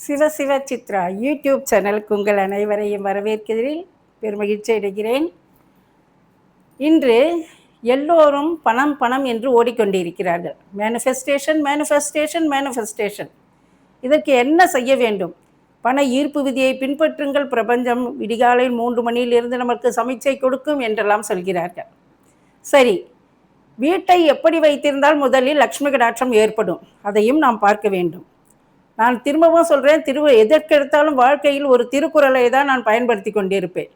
Shiva Shiva Chitra YouTube சேனலுக்கு உங்கள் அனைவரையும் வரவேற்கிறதில் பெருமகிழ்ச்சி அடைகிறேன். இன்று எல்லோரும் பணம் பணம் என்று ஓடிக்கொண்டிருக்கிறார்கள். மேனிஃபெஸ்டேஷன் மேனிஃபெஸ்டேஷன் மேனிஃபெஸ்டேஷன் இதற்கு என்ன செய்ய வேண்டும்? பண ஈர்ப்பு விதியை பின்பற்றுங்கள். பிரபஞ்சம் விடிகாலை மூன்று மணியிலிருந்து நமக்கு சமீட்சை கொடுக்கும் என்றெல்லாம் சொல்கிறார்கள். சரி வீட்டை எப்படி வைத்திருந்தால் முதலில் லக்ஷ்மி கடாட்சம் ஏற்படும்? அதையும் நாம் பார்க்க வேண்டும். நான் திரும்பவும் சொல்கிறேன் திரு எதற்கெடுத்தாலும் வாழ்க்கையில் ஒரு திருக்குறளை தான் நான் பயன்படுத்தி கொண்டிருப்பேன்.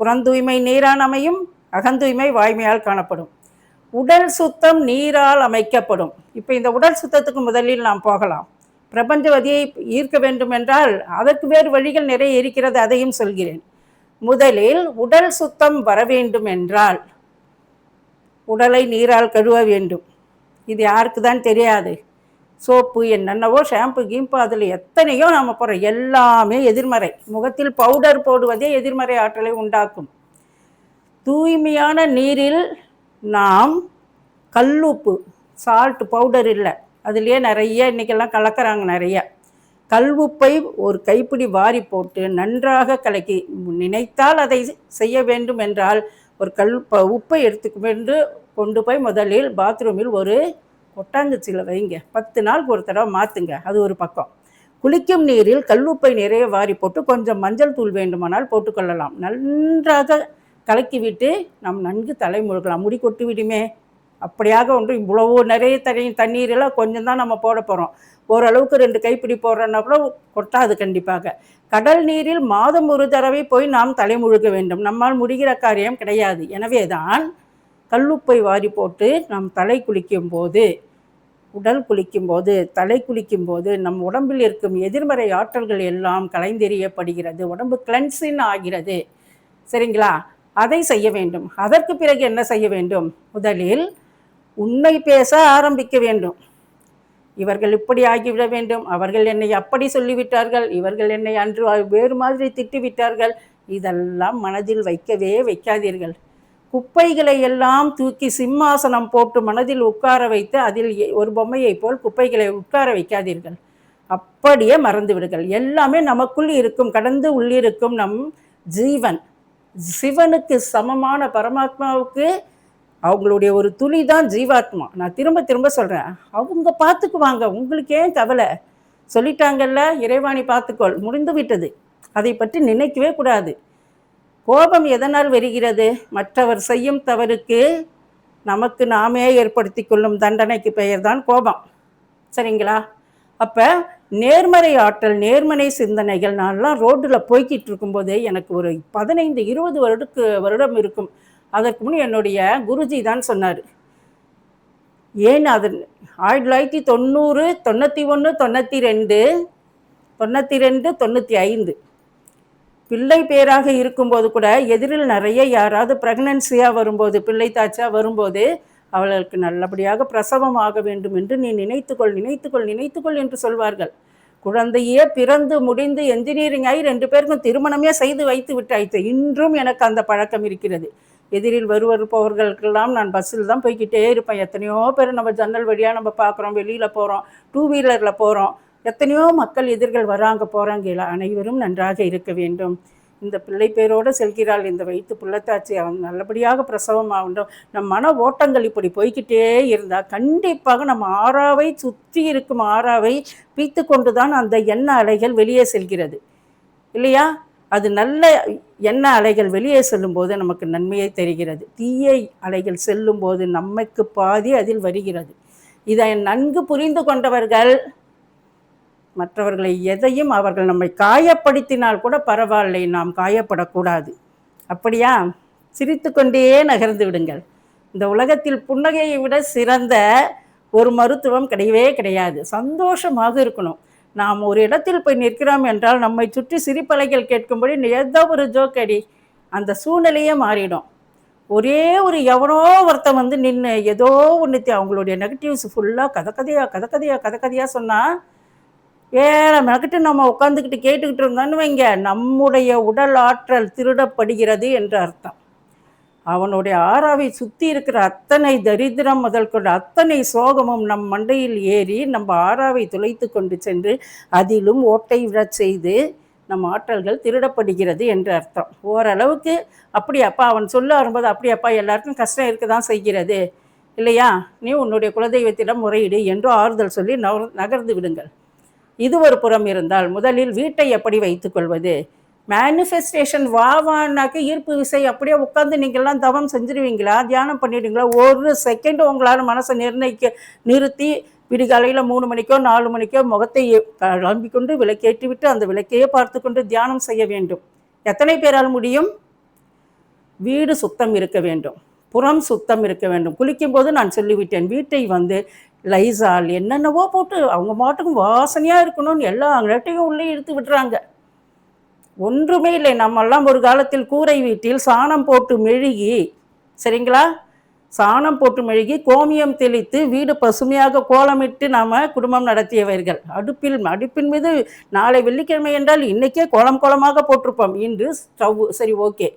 புறந்தூய்மை நீரான் அமையும் அகந்தூய்மை வாய்மையால் காணப்படும். உடல் சுத்தம் நீரால் அமைக்கப்படும். இப்போ இந்த உடல் சுத்தத்துக்கு முதலில் நாம் போகலாம். பிரபஞ்சவதியை ஈர்க்க வேண்டும் என்றால் அதற்கு வேறு வழிகள் நிறைய இருக்கிறது அதையும் சொல்கிறேன். முதலில் உடல் சுத்தம் வர வேண்டும் என்றால் உடலை நீரால் கழுவ வேண்டும். இது யாருக்கு தான் தெரியாது. சோப்பு என்னென்னவோ ஷாம்பு கீம்பு அதில் எத்தனையோ நாம் போகிறோம் எல்லாமே எதிர்மறை. முகத்தில் பவுடர் போடுவதே எதிர்மறை ஆற்றலை உண்டாக்கும். தூய்மையான நீரில் நாம் கல்லுப்பு சால்ட் பவுடர் இல்லை. அதுலேயே நிறைய இன்றைக்கெல்லாம் கலக்கிறாங்க நிறைய. கல்வுப்பை ஒரு கைப்பிடி வாரி போட்டு நன்றாக கலக்கி நினைத்தால் அதை செய்ய வேண்டும் என்றால் ஒரு கல் உப்பை எடுத்துக்கொண்டு கொண்டு போய் முதலில் பாத்ரூமில் ஒரு கொட்டாங்குச்சியில் வைங்க. பத்து நாளுக்கு ஒரு தடவை மாற்றுங்க அது ஒரு பக்கம். குளிக்கும் நீரில் கல்லுப்பை நிறைய வாரி போட்டு கொஞ்சம் மஞ்சள் தூள் வேண்டுமானால் போட்டுக்கொள்ளலாம். நன்றாக கலக்கிவிட்டு நாம் நன்கு தலை முழுக்கலாம். முடி கொட்டு விடுமே. அப்படியாக ஒன்று இவ்வளவு நிறைய தண்ணி தண்ணீரெல்லாம் கொஞ்சம் தான் நம்ம போட போகிறோம் ஓரளவுக்கு ரெண்டு கைப்பிடி போடுறோன்னா கூட கொட்டாது கண்டிப்பாக. கடல் நீரில் மாதம் ஒரு தடவை போய் நாம் தலைமுழுக வேண்டும். நம்மால் முடிகிற காரியம் கிடையாது. எனவே தான் கல்லுப்பை வாரி போட்டு நம் தலை குளிக்கும் போது உடல் குளிக்கும் போது தலை குளிக்கும் போது நம் உடம்பில் இருக்கும் எதிர்மறை ஆற்றல்கள் எல்லாம் கலைந்தெறியப்படுகிறது. உடம்பு கிளன்சின் ஆகிறது. சரிங்களா? அதை செய்ய வேண்டும். அதற்கு பிறகு என்ன செய்ய வேண்டும்? முதலில் உண்மை பேச ஆரம்பிக்க வேண்டும். இவர்கள் இப்படி ஆகிவிட வேண்டும். அவர்கள் என்னை அப்படி சொல்லிவிட்டார்கள். இவர்கள் என்னை அன்று வேறு மாதிரி திட்டிவிட்டார்கள். இதெல்லாம் மனதில் வைக்கவே வைக்காதீர்கள். குப்பைகளை எல்லாம் தூக்கி சிம்மாசனம் போட்டு மனதில் உட்கார வைத்து அதில் ஒரு பொம்மையை போல் குப்பைகளை உட்கார வைக்காதீர்கள். அப்படியே மறந்து விடுங்கள். எல்லாமே நமக்குள் இருக்கும் கடந்து உள்ளிருக்கும் நம் ஜீவன். சிவனுக்கு சமமான பரமாத்மாவுக்கு அவங்களுடைய ஒரு துளி தான் ஜீவாத்மா. நான் திரும்ப திரும்ப சொல்கிறேன் அவங்க பார்த்துக்குவாங்க. உங்களுக்கு ஏன் கவலை? சொல்லிட்டாங்கல்ல இறைவாணி பார்த்துக்கொள். முடிந்து விட்டது. அதை பற்றி நினைக்கவே கூடாது. கோபம் எதனால் வருகிறது? மற்றவர் செய்யும் தவறுக்கு நமக்கு நாமே ஏற்படுத்தி கொள்ளும் தண்டனைக்கு பெயர்தான் கோபம். சரிங்களா? அப்போ நேர்மறை ஆற்றல் நேர்மறை சிந்தனைகள் நான்லாம் ரோட்டில் போய்கிட்டு இருக்கும்போதே எனக்கு ஒரு பதினைந்து இருபது வருடக்கு வருடம் இருக்கும். அதற்கு முன் என்னுடைய குருஜி தான் சொன்னார். ஏன் அது? ஆயிரத்தி தொள்ளாயிரத்தி தொண்ணூறு தொண்ணூற்றி ஒன்று தொண்ணூற்றி ரெண்டு தொண்ணூற்றி ரெண்டு தொண்ணூற்றி ஐந்து. பிள்ளை பேராக இருக்கும்போது கூட எதிரில் நிறைய யாராவது ப்ரெக்னன்சியாக வரும்போது பிள்ளை தாச்சா வரும்போது அவளுக்கு நல்லபடியாக பிரசவம் ஆக வேண்டும் என்று நீ நினைத்துக்கொள் நினைத்துக்கொள் நினைத்துக்கொள் என்று சொல்வார்கள். குழந்தையே பிறந்து முடிந்து என்ஜினியரிங் ஆகி ரெண்டு பேருக்கும் திருமணமே செய்து வைத்து விட்டாய்த்து இன்றும் எனக்கு அந்த பழக்கம் இருக்கிறது. எதிரில் வருவர் போவர்களுக்கெல்லாம் நான் பஸ்ஸில் தான் போய்கிட்டே இருப்பேன். எத்தனையோ பேர் நம்ம ஜன்னல் வழியாக நம்ம பார்க்குறோம் வெளியில் போகிறோம் டூ வீலரில் போகிறோம் எத்தனையோ மக்கள் எதிர்கள் வராங்க போகிறாங்க அனைவரும் நன்றாக இருக்க வேண்டும். இந்த பிள்ளை பேரோடு செல்கிறாள். இந்த வயிற்று புள்ளத்தாச்சி. அவன் நல்லபடியாக பிரசவம் ஆகட்டும். நம் மன ஓட்டங்கள் இப்படி போய்கிட்டே இருந்தால் கண்டிப்பாக நம்ம ஆறாவை சுற்றி இருக்கும் ஆறாவை பீத்து கொண்டு தான் அந்த எண்ண அலைகள் வெளியே செல்கிறது. இல்லையா? அது நல்ல எண்ண அலைகள் வெளியே செல்லும்போது நமக்கு நன்மையை தெரிகிறது. தீய அலைகள் செல்லும்போது நம்மைக்கு பாதி அதில் வருகிறது. இதை நன்கு புரிந்து கொண்டவர்கள் மற்றவர்களை எதையும் அவர்கள் நம்மை காயப்படுத்தினால் கூட பரவாயில்லை நாம் காயப்படக்கூடாது. அப்படியா? சிரித்து கொண்டே நகர்ந்து விடுங்கள். இந்த உலகத்தில் புன்னகையை விட சிறந்த ஒரு மருத்துவம் கிடையவே கிடையாது. சந்தோஷமாக இருக்கணும். நாம் ஒரு இடத்தில் போய் நிற்கிறோம் என்றால் நம்மை சுற்றி சிரிப்பலைகள் கேட்கும்படி ஏதோ ஒரு ஜோக்கடி அந்த சூழ்நிலையே மாறிடும். ஒரே ஒரு எவனோ ஒருத்தன் வந்து நின்று ஏதோ ஒன்று அவங்களுடைய நெகட்டிவ்ஸ் ஃபுல்லாக கதக்கதையாக கதக்கதையாக கதக்கதையாக சொன்னால் ஏழை மெனக்கிட்டு நம்ம உட்காந்துக்கிட்டு கேட்டுக்கிட்டு இருந்தோன்னு வைங்க. நம்முடைய உடல் ஆற்றல் திருடப்படுகிறது என்று அர்த்தம். அவனுடைய ஆறாவை சுற்றி இருக்கிற அத்தனை தரித்திரம் முதல் கொண்டு அத்தனை சோகமும் நம் மண்டையில் ஏறி நம்ம ஆறாவை துளைத்து கொண்டு சென்று அதிலும் ஓட்டை விடச் செய்து நம் ஆற்றல்கள் திருடப்படுகிறது என்று அர்த்தம். ஓரளவுக்கு அப்படி அப்பா அவன் சொல்ல வரும்போது அப்படி அப்பா எல்லாருக்கும் கஷ்டம் இருக்க தான் செய்கிறது. இல்லையா? நீ உன்னுடைய குலதெய்வத்திடம் முறையிடு என்று ஆறுதல் சொல்லி நகர் நகர்ந்து விடுங்கள். இது ஒரு புறம் இருந்தால் முதலில் வீட்டை எப்படி வைத்துக்கொள்வது மேனிஃபெஸ்டேஷன் வாவானாக்க ஈர்ப்பு விசை அப்படியே உட்காந்து நீங்கள்லாம் தவம் செஞ்சிருவீங்களா? தியானம் பண்ணிடுவீங்களா? ஒரு செகண்ட் உங்களால் மனசை நிர்ணயிக்க நிறுத்தி விடிகாலையில் மூணு மணிக்கோ நாலு மணிக்கோ முகத்தை கிளம்பி கொண்டு விளக்கேற்றி விட்டு அந்த விளக்கையே பார்த்து கொண்டு தியானம் செய்ய வேண்டும். எத்தனை பேரால் முடியும்? வீடு சுத்தம் இருக்க வேண்டும். புறம் சுத்தம் இருக்க வேண்டும். குளிக்கும்போது நான் சொல்லிவிட்டேன் வீட்டை வந்து லைசால் என்னென்னவோ போட்டு அவங்க மாட்டுக்கும் வாசனையாக இருக்கணும்னு எல்லா அங்கட்டையும் உள்ளே இழுத்து விடுறாங்க. ஒன்றுமே இல்லை. நம்மெல்லாம் ஒரு காலத்தில் கூரை வீட்டில் சாணம் போட்டு மெழுகி சரிங்களா? சாணம் போட்டு மெழுகி கோமியம் தெளித்து வீடு பசுமையாக கோலமிட்டு நாம் குடும்பம் நடத்தியவர்கள். அடுப்பில் அடுப்பின் மீது நாளை வெள்ளிக்கிழமை என்றால் இன்றைக்கே கோலம் கோலமாக போட்டிருப்போம். இன்று ஸ்டவ் சரி ஓகே.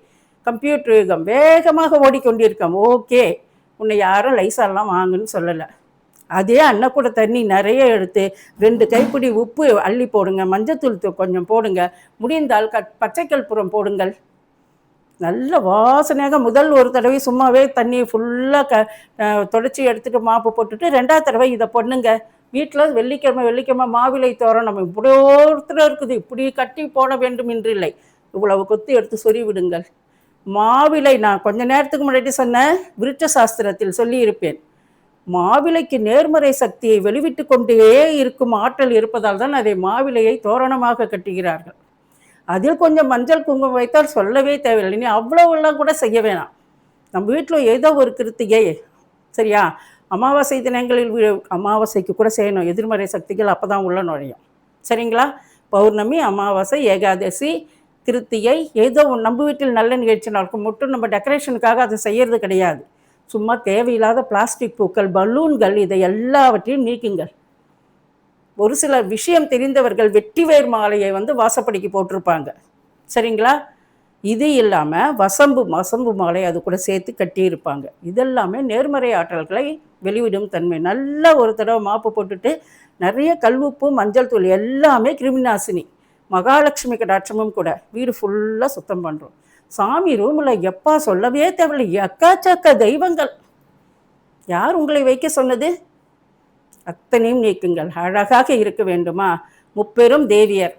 கம்ப்யூட்டர் யுகம் வேகமாக ஓடிக்கொண்டிருக்கோம். ஓகே. உன்னை யாரும் லைசாலாம் வாங்குன்னு சொல்லலை. அதே அன்னக்கூட தண்ணி நிறைய எடுத்து ரெண்டு கைப்பிடி உப்பு அள்ளி போடுங்க மஞ்சத்தூள் கொஞ்சம் போடுங்க முடிந்தால் கட் பச்சைக்கல்புரம் போடுங்கள். நல்ல வாசனையாக முதல் ஒரு தடவை சும்மாவே தண்ணியை ஃபுல்லாக க தொடச்சி எடுத்துகிட்டு மாப்பு போட்டுட்டு ரெண்டாவது தடவை இதை பண்ணுங்க. வீட்டில் வெள்ளிக்கிழமை வெள்ளிக்கிழமை மாவிலை தோரம் நம்ம இப்படி ஒருத்தர் இருக்குது இப்படி கட்டி போட வேண்டும் என்று இல்லை. இவ்வளவு கொத்து எடுத்து சொறி விடுங்கள். மாவிலை நான் கொஞ்ச நேரத்துக்கு முன்னாடி சொன்ன விருட்ச சாஸ்திரத்தில் சொல்லியிருப்பேன். மாவிலைக்கு நேர்மறை சக்தியை வெளிவிட்டு கொண்டே இருக்கும் ஆற்றல் இருப்பதால் தான் அதை மாவிலையை தோரணமாக கட்டுகிறார்கள். அதில் கொஞ்சம் மஞ்சள் குங்குமம் வைத்தால் சொல்லவே தேவையில்லை. நீ அவ்வளோவெல்லாம் கூட செய்ய வேணாம். நம்ம வீட்டில் ஏதோ ஒரு கிருத்திகை சரியா? அமாவாசை தினங்களில் அமாவாசைக்கு கூட செய்யணும். எதிர்மறை சக்திகள் அப்போ தான் உள்ள நுழையும். சரிங்களா? பௌர்ணமி அமாவாசை ஏகாதசி கிருத்திகை ஏதோ நம்ம வீட்டில் நல்ல நிகழ்ச்சி நடக்கும். மட்டும் நம்ம டெக்கரேஷனுக்காக அதை செய்யறது கிடையாது. சும்மா தேவையில்லாத பிளாஸ்டிக் பூக்கள் பலூன்கள் இதை எல்லாவற்றையும் நீக்குங்கள். ஒரு சில விஷயம் தெரிந்தவர்கள் வெட்டிவேர் மாலையை வந்து வாசப்படிக்கு போட்டிருப்பாங்க. சரிங்களா? இது இல்லாமல் வசம்பு வசம்பு மாலை அது கூட சேர்த்து கட்டியிருப்பாங்க. இதெல்லாமே நேர்மறை ஆற்றல்களை வெளிவிடும் தன்மை. நல்லா ஒரு தடவை மாப்பு போட்டுட்டு நிறைய கல்வுப்பு மஞ்சள் தூள் எல்லாமே கிருமிநாசினி மகாலட்சுமி கடாட்சமும் கூட. வீடு ஃபுல்லாக சுத்தம் பண்ணுறோம் சாமி ரூமில் எப்பா சொல்லவே தேவையில்லை. எக்காச்சக்க தெய்வங்கள். யார் உங்களை வைக்க சொன்னது? அத்தனையும் நீக்குங்கள். அழகாக இருக்க வேண்டுமா? முப்பெரும் தேவியர்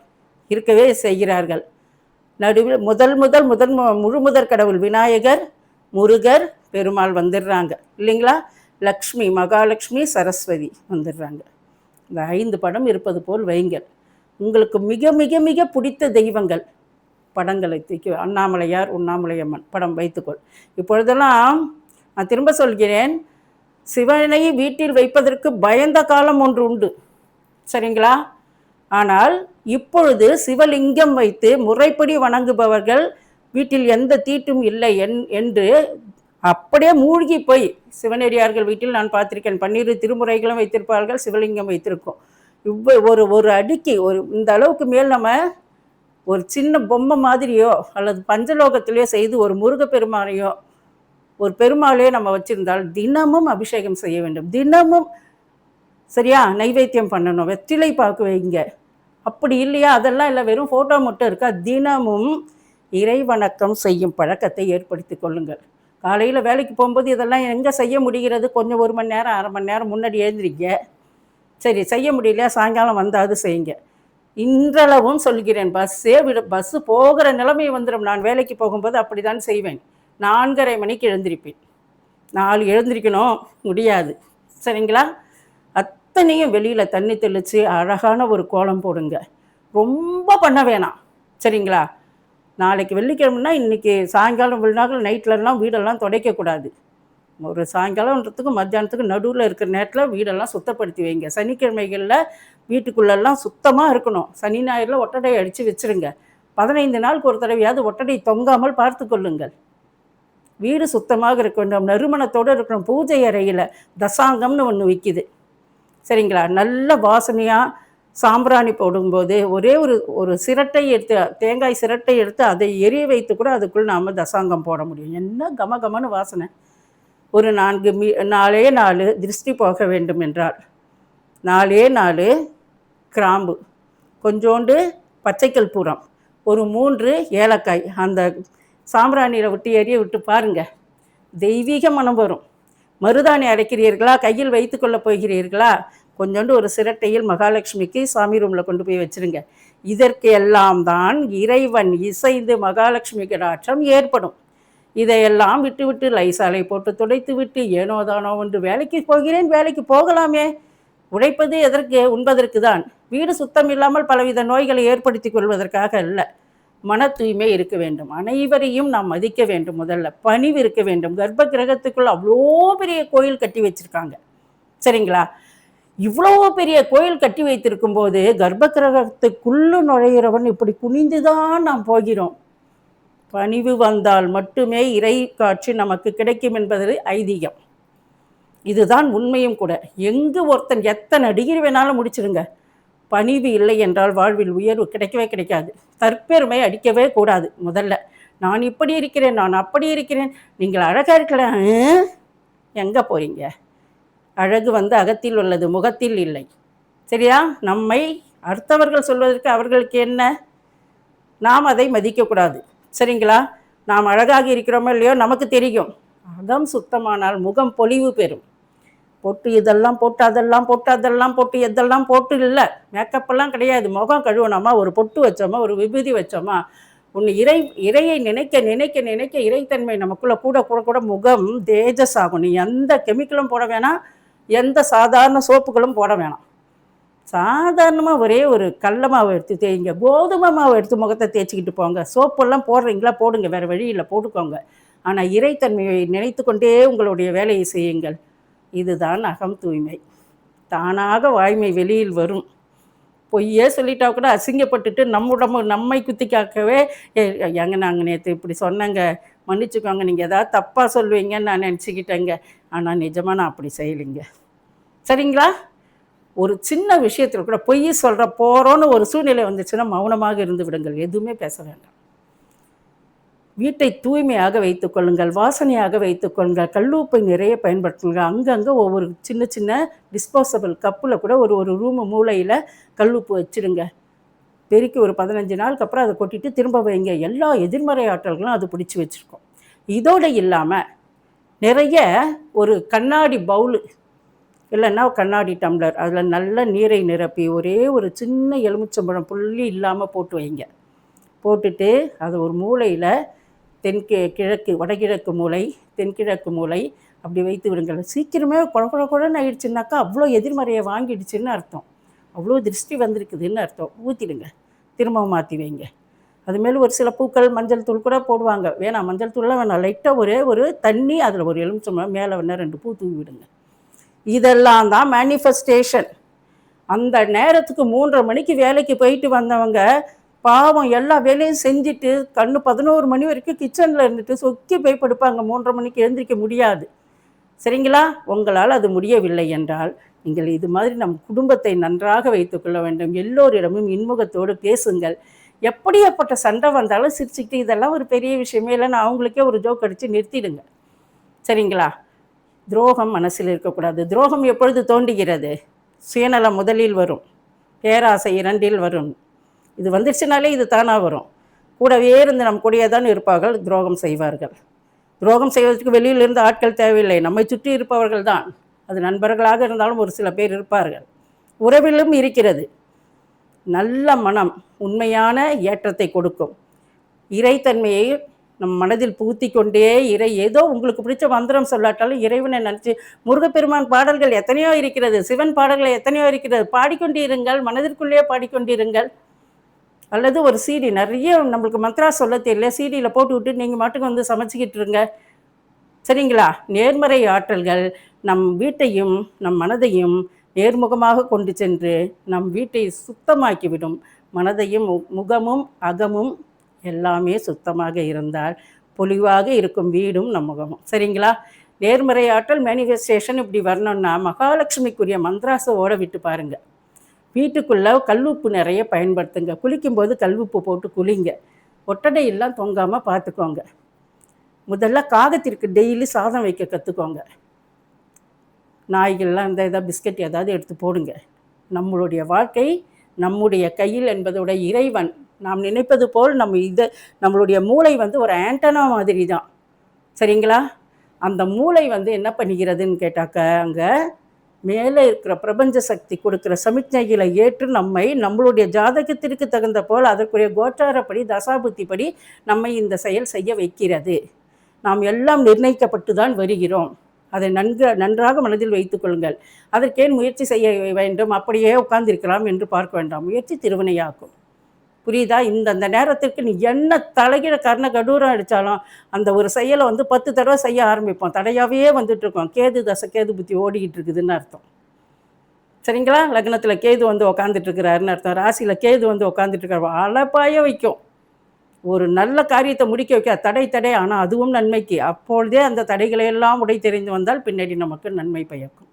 இருக்கவே செய்கிறார்கள். நடுவில் முதல் முதல் முதல் முழு முதற் கடவுள் விநாயகர் முருகர் பெருமாள் வந்துடுறாங்க. இல்லைங்களா? லக்ஷ்மி மகாலட்சுமி சரஸ்வதி வந்துடுறாங்க. இந்த ஐந்து படம் இருப்பது போல் வைங்கள் உங்களுக்கு மிக மிக மிக பிடித்த தெய்வங்கள் படங்களை தூக்கி அண்ணாமலையார் உண்ணாமலையம்மன் படம் வைத்துக்கொள். இப்பொழுதெல்லாம் நான் திரும்ப சொல்கிறேன் சிவனை வீட்டில் வைப்பதற்கு பயந்த காலம் ஒன்று உண்டு. சரிங்களா? ஆனால் இப்பொழுது சிவலிங்கம் வைத்து முறைப்படி வணங்குபவர்கள் வீட்டில் எந்த தீட்டும் இல்லை என் என்று அப்படியே மூழ்கி போய் சிவனடியார்கள் வீட்டில் நான் பார்த்திருக்கேன் பன்னிரு திருமுறைகளும் வைத்திருப்பார்கள் சிவலிங்கம் வைத்திருக்கோம். இவ்வ ஒரு ஒரு அடிக்கு ஒரு இந்த அளவுக்கு மேல் நம்ம ஒரு சின்ன பொம்மை மாதிரியோ அல்லது பஞ்சலோகத்திலேயோ செய்து ஒரு முருகப்பெருமானையோ ஒரு பெருமாளையோ நம்ம வச்சுருந்தால் தினமும் அபிஷேகம் செய்ய வேண்டும். தினமும் சரியா? நைவேத்தியம் பண்ணணும். வெற்றிலை பார்க்க வைங்க. அப்படி இல்லையா? அதெல்லாம் இல்லை. வெறும் ஃபோட்டோ மட்டும் இருக்கா? தினமும் இறை வணக்கம் செய்யும் பழக்கத்தை ஏற்படுத்தி கொள்ளுங்கள். காலையில் வேலைக்கு போகும்போது இதெல்லாம் எங்கே செய்ய முடிகிறது? கொஞ்சம் ஒரு மணி நேரம் அரை மணி நேரம் முன்னாடி எழுந்திரிங்க. சரி செய்ய முடியலையா? சாயங்காலம் வந்தாவது செய்யுங்க. இன்றளவும் சொல்கிறேன் பஸ்ஸே விட பஸ்ஸு போகிற நிலைமை வந்துடும் நான் வேலைக்கு போகும்போது அப்படி தான் செய்வேன். நான்கரை மணிக்கு எழுந்திருப்பேன். நாலு எழுந்திருக்கணும் முடியாது. சரிங்களா? அத்தனையும் வெளியில் தண்ணி தெளித்து அழகான ஒரு கோலம் போடுங்க. ரொம்ப பண்ண வேணாம். சரிங்களா? நாளைக்கு வெள்ளிக்கிழமைனா இன்றைக்கி சாயங்காலம் விழுநாள் நைட்லலாம் வீடெல்லாம் துடைக்கக்கூடாது. ஒரு சாயங்காலம்ன்றதுக்கு மத்தியானத்துக்கு நடுவில் இருக்கிற நேரத்தில் வீடெல்லாம் சுத்தப்படுத்தி வைங்க. சனிக்கிழமைகளில் வீட்டுக்குள்ளெல்லாம் சுத்தமாக இருக்கணும். சனி ஞாயிறில் ஒட்டடை அடித்து வச்சுருங்க. பதினைந்து நாளுக்கு ஒரு தடவையாவது ஒட்டடை தொங்காமல் பார்த்து கொள்ளுங்கள். வீடு சுத்தமாக இருக்க வேண்டும். நறுமணத்தோடு இருக்கணும். பூஜை அறையில் தசாங்கம்னு ஒன்று விற்கிது சரிங்களா? நல்ல வாசனையாக சாம்பிராணி போடும்போது ஒரே ஒரு ஒரு சிரட்டை எடுத்து தேங்காய் சிரட்டை எடுத்து அதை எரிய வைத்து கூட அதுக்குள் நாம் தசாங்கம் போட முடியும். என்ன கம வாசனை. ஒரு நான்கு மீ நாலே நாலு திருஷ்டி போக வேண்டும் என்றால். நாலே நாலு கிராம்பு கொஞ்சோண்டு பச்சைக்கல் பூரம் ஒரு மூன்று ஏலக்காய். அந்த சாம்பிராணியில் விட்டு எரிய விட்டு பாருங்கள் தெய்வீக மனம் வரும். மருதாணி அரைக்கிறீர்களா? கையில் வைத்துக்கொள்ள போகிறீர்களா? கொஞ்சோண்டு ஒரு சிரட்டையில் மகாலட்சுமிக்கு சாமி ரூமில் கொண்டு போய் வச்சிருங்க. இதற்கு எல்லாம் தான் இறைவன் இசைந்து மகாலட்சுமி கடாட்சம் ஏற்படும். இதையெல்லாம் விட்டுவிட்டு லைசாலை போட்டு துடைத்து விட்டு ஏனோ தானோ ஒன்று வேலைக்கு போகிறேன் வேலைக்கு போகலாமே. உழைப்பது எதற்கு? உண்பதற்கு தான். வீடு சுத்தம் இல்லாமல் பலவித நோய்களை ஏற்படுத்தி கொள்வதற்காக அல்ல. மன தூய்மை இருக்க வேண்டும். அனைவரையும் நாம் மதிக்க வேண்டும் முதல்ல. பணிவு இருக்க வேண்டும். கர்ப்ப கிரகத்துக்குள்ள அவ்வளோ பெரிய கோயில் கட்டி வச்சிருக்காங்க. சரிங்களா? இவ்வளோ பெரிய கோயில் கட்டி வைத்திருக்கும் போது கர்ப்ப கிரகத்துக்குள்ளு நுழைகிறவன் இப்படி குனிந்துதான் நாம் போகிறோம். பணிவு வந்தால் மட்டுமே இறை காட்சி நமக்கு கிடைக்கும் என்பது ஐதீகம். இதுதான் உண்மையும் கூட. எங்கு ஒருத்தன் எத்தனை டிகிரி வேணாலும் முடிச்சிருங்க. பணிவு இல்லை என்றால் வாழ்வில் உயர்வு கிடைக்கவே கிடைக்காது. தற்பெருமை அடிக்கவே கூடாது. முதல்ல நான் இப்படி இருக்கிறேன் நான் அப்படி இருக்கிறேன். நீங்கள் அழகாக இருக்கலாம். எங்கே போகிறீங்க அழகு வந்து அகத்தில் உள்ளது முகத்தில் இல்லை. சரியா? நம்மை அடுத்தவர்கள் சொல்வதற்கு அவர்களுக்கு என்ன? நாம் அதை மதிக்கக்கூடாது. சரிங்களா? நாம் அழகாக இருக்கிறோமோ இல்லையோ நமக்கு தெரியும். அகம் சுத்தமானால் முகம் பொலிவு பெறும். பொட்டு இதெல்லாம் போட்டு அதெல்லாம் போட்டு அதெல்லாம் போட்டு எதெல்லாம் போட்டு இல்லை. மேக்கப்பெல்லாம் கிடையாது. முகம் கழுவணுமா? ஒரு பொட்டு வச்சோமா? ஒரு விபூதி வச்சோமா? ஒன்று இறை இறையை நினைக்க நினைக்க நினைக்க இறைத்தன்மை நமக்குள்ளே கூட கூட கூட முகம் தேஜஸ் ஆகும். நீ எந்த கெமிக்கலும் போட வேணாம். எந்த சாதாரண சோப்புகளும் போட வேணாம். சாதாரணமாக ஒரே ஒரு கடல மாவு எடுத்து தேய்ங்க. கோதுமை மாவு எடுத்து முகத்தை தேய்ச்சிக்கிட்டு போங்க. சோப்பெல்லாம் போடுறீங்களா? போடுங்க. வேறு வழியில் போட்டுக்கோங்க. ஆனால் இறைத்தன்மையை நினைத்து கொண்டே உங்களுடைய வேலையை செய்யுங்கள். இதுதான் அகம் தூய்மை. தானாக வாய்மை வெளியில் வரும். பொய்யே சொல்லிட்டா கூட அசிங்கப்பட்டுட்டு நம்ம உடம்பு நம்மை குத்தி காக்கவே எங்க நாங்கள் நேற்று இப்படி சொன்னேங்க. மன்னிச்சுக்கோங்க. நீங்கள் ஏதாவது தப்பாக சொல்லுவீங்கன்னு நான் நினச்சிக்கிட்டேங்க. ஆனால் நிஜமாக நான் அப்படி செய்யலைங்க. சரிங்களா? ஒரு சின்ன விஷயத்தில் கூட பொய் சொல்கிற போகிறோன்னு ஒரு சூழ்நிலை வந்துச்சுன்னா மௌனமாக இருந்து விடுங்கள். எதுவுமே பேச வேண்டாம். வீட்டை தூய்மையாக வைத்துக்கொள்ளுங்கள் வாசனையாக வைத்துக்கொள்ளுங்கள் கல்லூப்பை நிறைய பயன்படுத்துங்கள். அங்கங்கே ஒவ்வொரு சின்ன சின்ன டிஸ்போசபிள் கப்பில் கூட ஒரு ஒரு ரூமு மூளையில் கல்லுப்பு வச்சுடுங்க. பெருக்கி ஒரு பதினஞ்சு நாளுக்கு அப்புறம் அதை கொட்டிட்டு திரும்ப வைங்க. எல்லா எதிர்மறை ஆற்றல்களும் அது பிடிச்சி வச்சுருக்கோம். இதோடு இல்லாமல் நிறைய ஒரு கண்ணாடி பவுலு இல்லைன்னா கண்ணாடி டம்ளர் அதில் நல்ல நீரை நிரப்பி ஒரே ஒரு சின்ன எலுமிச்சம்பழம் புள்ளி இல்லாமல் போட்டு வைங்க. போட்டுட்டு அதை ஒரு மூளையில் தென்கி கிழக்கு வடகிழக்கு மூலை தென்கிழக்கு மூலை அப்படி வைத்து விடுங்கள். சீக்கிரமே குழ குழ குழன்னு ஆயிடுச்சுனாக்கா அவ்வளோ எதிர்மறையை வாங்கிடுச்சுன்னு அர்த்தம். அவ்வளோ திருஷ்டி வந்திருக்குதுன்னு அர்த்தம். ஊற்றிடுங்க திரும்பவும் மாற்றி வைங்க. அதுமாரி ஒரு சில பூக்கள் மஞ்சள் தூள் கூட போடுவாங்க. வேணாம் மஞ்சள் தூள்லாம் வேணாம். லைட்டாக ஒரே ஒரு தண்ணி அதில் ஒரு எலுமிச்சம் மேலே வேணால் ரெண்டு பூ தூவி விடுங்க. இதெல்லாம் தான் மேனிஃபெஸ்டேஷன் அந்த நேரத்துக்கு மூன்றரை மணிக்கு வேலைக்கு போயிட்டு வந்தவங்க பாவம் எல்லா வேலையும் செஞ்சுட்டு கண்ணு பதினோரு மணி வரைக்கும் கிச்சனில் இருந்துட்டு சொக்கி போய் படுப்பாங்க. மூன்றரை மணிக்கு எழுந்திரிக்க முடியாது. சரிங்களா? உங்களால் அது முடியவில்லை என்றால் நீங்கள் இது மாதிரி நம் குடும்பத்தை நன்றாக வைத்துக்கொள்ள வேண்டும். எல்லோரிடமும் இன்முகத்தோடு பேசுங்கள். எப்படியாப்பட்ட சண்டை வந்தாலும் சிரிச்சுக்கிட்டு இதெல்லாம் ஒரு பெரிய விஷயமே இல்லைன்னு அவங்களுக்கே ஒரு ஜோக் அடித்து நிறுத்திடுங்க. சரிங்களா? துரோகம் மனசில் இருக்கக்கூடாது. துரோகம் எப்பொழுது தோண்டுகிறது சுயநலம் முதலில் வரும். பேராசை இரண்டில் வரும். இது வந்துடுச்சுனாலே இது தானாக வரும். கூடவே இருந்து நம் கூடயே தான் இருப்பார்கள் துரோகம் செய்வார்கள். துரோகம் செய்வதற்கு வெளியிலிருந்து ஆட்கள் தேவையில்லை. நம்மை சுற்றி இருப்பவர்கள் தான். அது நண்பர்களாக இருந்தாலும் ஒரு சில பேர் இருப்பார்கள். உறவிலும் இருக்கிறது. நல்ல மனம் உண்மையான ஏற்றத்தை கொடுக்கும். இறைத்தன்மையை நம் மனதில் புகுத்தி கொண்டே இறை ஏதோ உங்களுக்கு பிடிச்ச மந்திரம் சொல்லாட்டாலும் இறைவனை நினச்சி முருகப்பெருமான் பாடல்கள் எத்தனையோ இருக்கிறது சிவன் பாடல்கள் எத்தனையோ இருக்கிறது பாடிக்கொண்டிருங்கள் மனதிற்குள்ளேயே பாடிக்கொண்டிருங்கள். அல்லது ஒரு சீடி நிறைய நம்மளுக்கு மந்த்ரா சொல்ல தெரியல. சீடியில் போட்டு விட்டு நீங்கள் மட்டும் வந்து சமைச்சிக்கிட்டு இருங்க. சரிங்களா? நேர்மறை ஆற்றல்கள் நம் வீட்டையும் நம் மனதையும் நேர்முகமாக கொண்டு சென்று நம் வீட்டை சுத்தமாக்கிவிடும். மனதையும் முகமும் அகமும் எல்லாமே சுத்தமாக இருந்தால் பொலிவாக இருக்கும் வீடும் நம் முகமும். சரிங்களா? நேர்மறை ஆற்றல் மேனிஃபெஸ்டேஷன் இப்படி வரணும்னா மகாலட்சுமிக்குரிய மந்த்ராசை ஓட விட்டு பாருங்கள் வீட்டுக்குள்ளே கல்லுப்பு நிறைய பயன்படுத்துங்க. குளிக்கும்போது கல்லுப்பு போட்டு குளிங்க. ஒட்டடையெல்லாம் தொங்காமல் பார்த்துக்கோங்க முதல்ல காகத்திற்கு டெய்லி சாதம் வைக்க கற்றுக்கோங்க நாய்கள்லாம் இந்த ஏதாவது பிஸ்கட் ஏதாவது எடுத்து போடுங்க. நம்மளுடைய வாழ்க்கை நம்முடைய கையில் என்பதோட இறைவன். நாம் நினைப்பது போல் நம்ம இது நம்மளுடைய மூளை வந்து ஒரு ஆண்டனா மாதிரி தான் சரிங்களா? அந்த மூளை வந்து என்ன பண்ணுகிறதுன்னு கேட்டாக்க அங்கே மேலே இருக்கிற பிரபஞ்ச சக்தி கொடுக்குற சமிக்ஞைகளை ஏற்று நம்மை நம்மளுடைய ஜாதகத்திற்கு தகுந்த போல் அதற்குரிய கோச்சாரப்படி தசாபுத்திப்படி நம்மை இந்த செயல் செய்ய வைக்கிறது. நாம் எல்லாம் நிர்ணயிக்கப்பட்டு தான் வருகிறோம். அதை நன்கு நன்றாக மனதில் வைத்துக் கொள்ளுங்கள். அதற்கேன் முயற்சி செய்ய வேண்டும். அப்படியே உட்கார்ந்திருக்கலாம் என்று பார்க்க வேண்டாம். முயற்சி திருவினையாக்கும். புரியுதா? இந்த அந்த நேரத்திற்கு நீ என்ன தலைகீழ கர்ண கடூரம் அடித்தாலும் அந்த ஒரு செயலை வந்து பத்து தடவை செய்ய ஆரம்பிப்போம். தடையாகவே வந்துட்டுருக்கோம். கேது தசை கேது புத்தி ஓடிக்கிட்டு இருக்குதுன்னு அர்த்தம். சரிங்களா? லக்னத்தில் கேது வந்து உக்காந்துட்டுருக்கிறாருன்னு அர்த்தம். ராசியில் கேது வந்து உக்காந்துட்டுருக்காரு. அலப்பாய வைக்கும். ஒரு நல்ல காரியத்தை முடிக்க வைக்க. தடை தடை. ஆனால் அதுவும் நன்மைக்கு. அப்பொழுதே அந்த தடைகளை எல்லாம் உடை தெரிந்து வந்தால் பின்னாடி நமக்கு நன்மை பயக்கும்.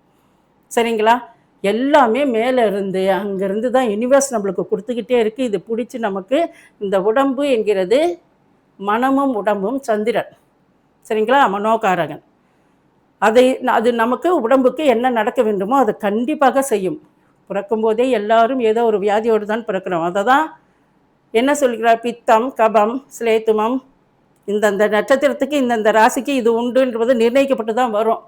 சரிங்களா? எல்லாமே மேலே இருந்து அங்கேருந்து தான் யூனிவர்ஸ் நம்மளுக்கு கொடுத்துக்கிட்டே இருக்குது இது பிடிச்சி நமக்கு இந்த உடம்பு என்கிறது மனமும் உடம்பும் சந்திரன். சரிங்களா? மனோகாரகன். அதை அது நமக்கு உடம்புக்கு என்ன நடக்க வேண்டுமோ அதை கண்டிப்பாக செய்யும். பிறக்கும்போதே எல்லாரும் ஏதோ ஒரு வியாதியோடு தான் பிறக்கிறோம். அதை தான் என்ன சொல்கிறார்? பித்தம் கபம் சிலேத்துமம் இந்தந்த நட்சத்திரத்துக்கு இந்தந்த ராசிக்கு இது உண்டுன்றது நிர்ணயிக்கப்பட்டு தான் வரும்.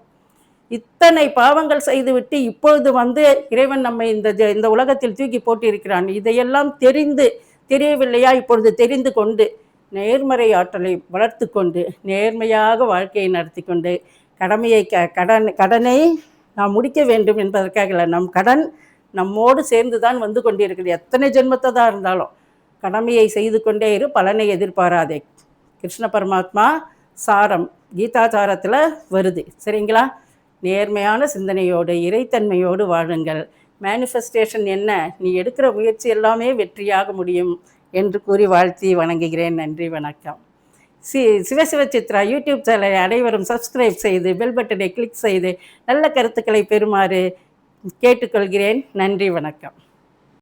இத்தனை பாவங்கள் செய்துவிட்டு இப்பொழுது வந்து இறைவன் நம்மை இந்த இந்த உலகத்தில் தூக்கி போட்டிருக்கிறான். இதையெல்லாம் தெரிந்து தெரியவில்லையா? இப்பொழுது தெரிந்து கொண்டு நேர்மறை ஆற்றலை வளர்த்து கொண்டு நேர்மையாக வாழ்க்கையை நடத்தி கொண்டு கடமையை க கடன் கடனை நாம் முடிக்க வேண்டும் என்பதற்காக இல்லை நம் கடன் நம்மோடு சேர்ந்து தான் வந்து கொண்டிருக்கிறது எத்தனை ஜென்மத்தை தான் இருந்தாலும் கடமையை செய்து கொண்டே இரு பலனை எதிர்பாராதே. கிருஷ்ண பரமாத்மா சாரம் கீதாச்சாரத்தில் வருது. சரிங்களா? நேர்மையான சிந்தனையோடு இறைத்தன்மையோடு வாழுங்கள். மேனிஃபெஸ்டேஷன் என்ன? நீ எடுக்கிற முயற்சி எல்லாமே வெற்றியாக முடியும் என்று கூறி வாழ்த்தி வணங்குகிறேன். நன்றி வணக்கம். சி சிவசிவ சித்ரா யூடியூப் சேனலை அனைவரும் சப்ஸ்கிரைப் செய்து பெல் பட்டனை கிளிக் செய்து நல்ல கருத்துக்களை பெறுமாறு கேட்டுக்கொள்கிறேன். நன்றி வணக்கம்.